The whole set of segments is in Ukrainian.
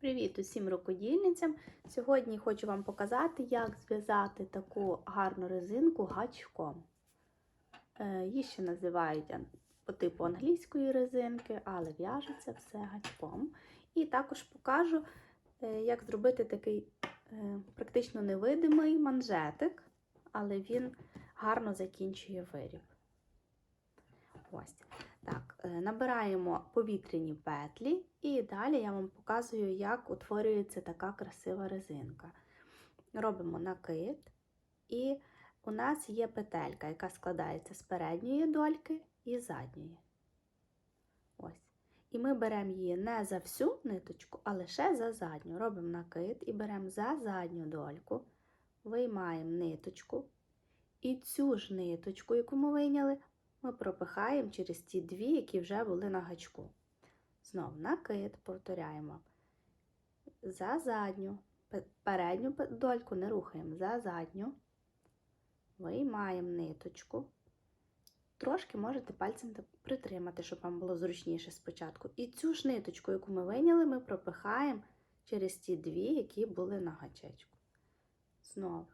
Привіт усім рукодільницям! Сьогодні хочу вам показати, як зв'язати таку гарну резинку гачком. Е, Її ще називають по типу англійської резинки, але в'яжеться все гачком. І також покажу, е, як зробити такий е, практично невидимий манжетик, але він гарно закінчує виріб. Ось. Так, е, набираємо повітряні петлі, і далі я вам показую, як утворюється така красива резинка. Робимо накид, і у нас є петелька, яка складається з передньої дольки і задньої. Ось. І ми беремо її не за всю ниточку, а лише за задню. Робимо накид і беремо за задню дольку, виймаємо ниточку. І цю ж ниточку, яку ми вийняли, ми пропихаємо через ті дві, які вже були на гачку. Знов накид, повторяємо. За задню, передню дольку не рухаємо, за задню. Виймаємо ниточку. Трошки можете пальцем притримати, щоб вам було зручніше спочатку. І цю ж ниточку, яку ми вийняли, ми пропихаємо через ті дві, які були на гачечку. Знову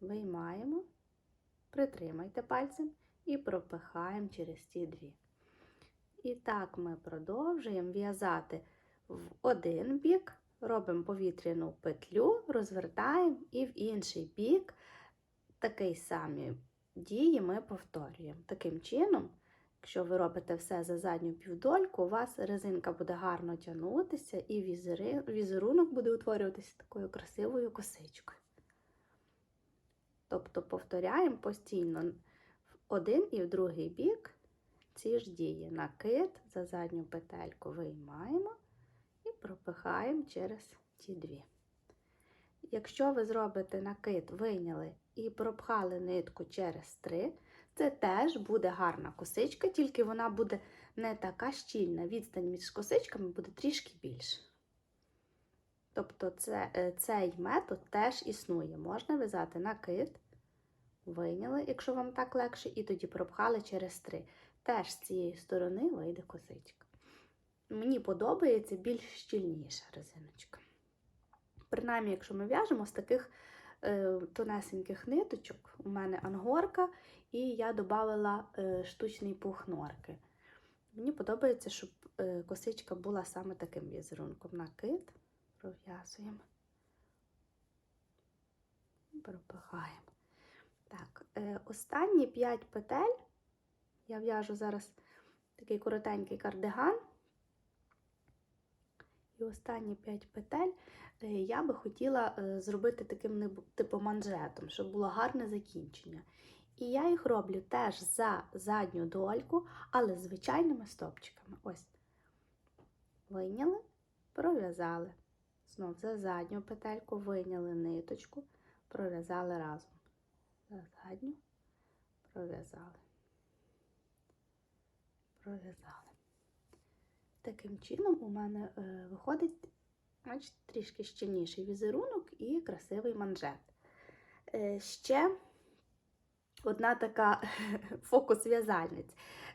виймаємо, притримайте пальцем і пропихаємо через ті дві. І так ми продовжуємо в'язати в один бік, робимо повітряну петлю, розвертаємо і в інший бік такий самі дії ми повторюємо. Таким чином, якщо ви робите все за задню півдольку, у вас резинка буде гарно тягнутися і візерунок буде утворюватися такою красивою косичкою. Тобто повторяємо постійно один і в другий бік ці ж дії. Накид за задню петельку виймаємо і пропихаємо через ті дві. Якщо ви зробите накид, вийняли і пропхали нитку через три, це теж буде гарна косичка, тільки вона буде не така щільна. Відстань між косичками буде трішки більше. Тобто це, е, цей метод теж існує. Можна в'язати накид, вийняли, якщо вам так легше, і тоді пропхали через три. Теж з цієї сторони вийде косичка. Мені подобається більш щільніша резиночка. Принаймні, якщо ми в'яжемо з таких е, тонесеньких ниточок, у мене ангорка, і я додала е, штучний пух норки. Мені подобається, щоб е, косичка була саме таким візерунком. Накид, пров'язуємо, пропихаємо. Так, е, останні 5 петель я в'яжу зараз такий коротенький кардиган. І останні 5 петель е, я би хотіла е, зробити таким типу манжетом, щоб було гарне закінчення. І я їх роблю теж за задню дольку, але звичайними стопчиками. Ось. Вийняли, пров'язали. Знов за задню петельку вийняли ниточку, пров'язали разом. За задню пров'язали. Пров'язали. Таким чином у мене е, виходить бачите, трішки щільніший візерунок і красивий манжет. Е, ще одна така фокус в'язальниць.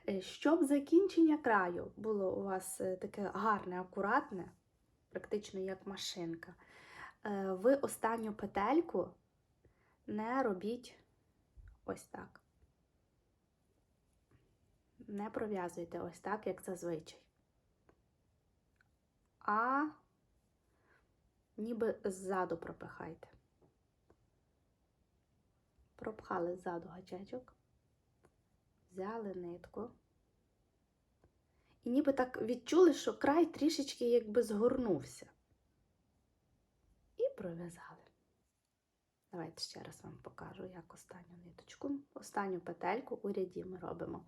Е, Щоб закінчення краю було у вас таке гарне, акуратне, практично як машинка, ви останню петельку не робіть ось так. Не пров'язуйте ось так, як зазвичай. А ніби ззаду пропихайте. Пропхали ззаду гачечок, взяли нитку. І ніби так відчули, що край трішечки якби згорнувся. І пров'язали. Давайте ще раз вам покажу, як останню ниточку, останню петельку у ряді ми робимо.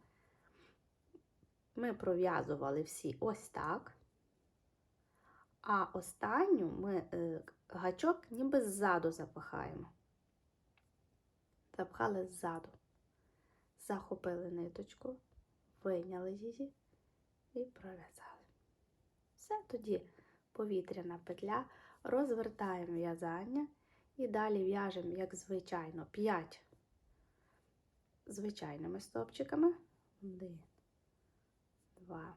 Ми пров'язували всі ось так. А останню ми е, гачок ніби ззаду запихаємо. Запхали ззаду. Захопили ниточку, вийняли її і пров'язали. Все тоді повітряна петля, розвертаємо в'язання і далі в'яжемо, як звичайно, 5 звичайними. Один, два,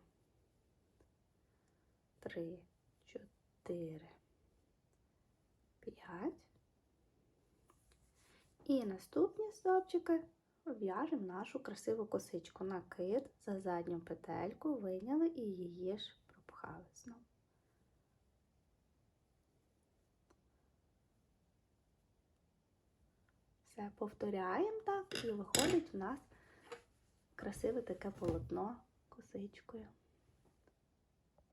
три, чотири. чотири, п'ять. І наступні стовпчики в'яжемо нашу красиву косичку. Накид за задню петельку вийняли і її ж пропхали знову. Все повторяємо так, і виходить у нас красиве таке полотно косичкою.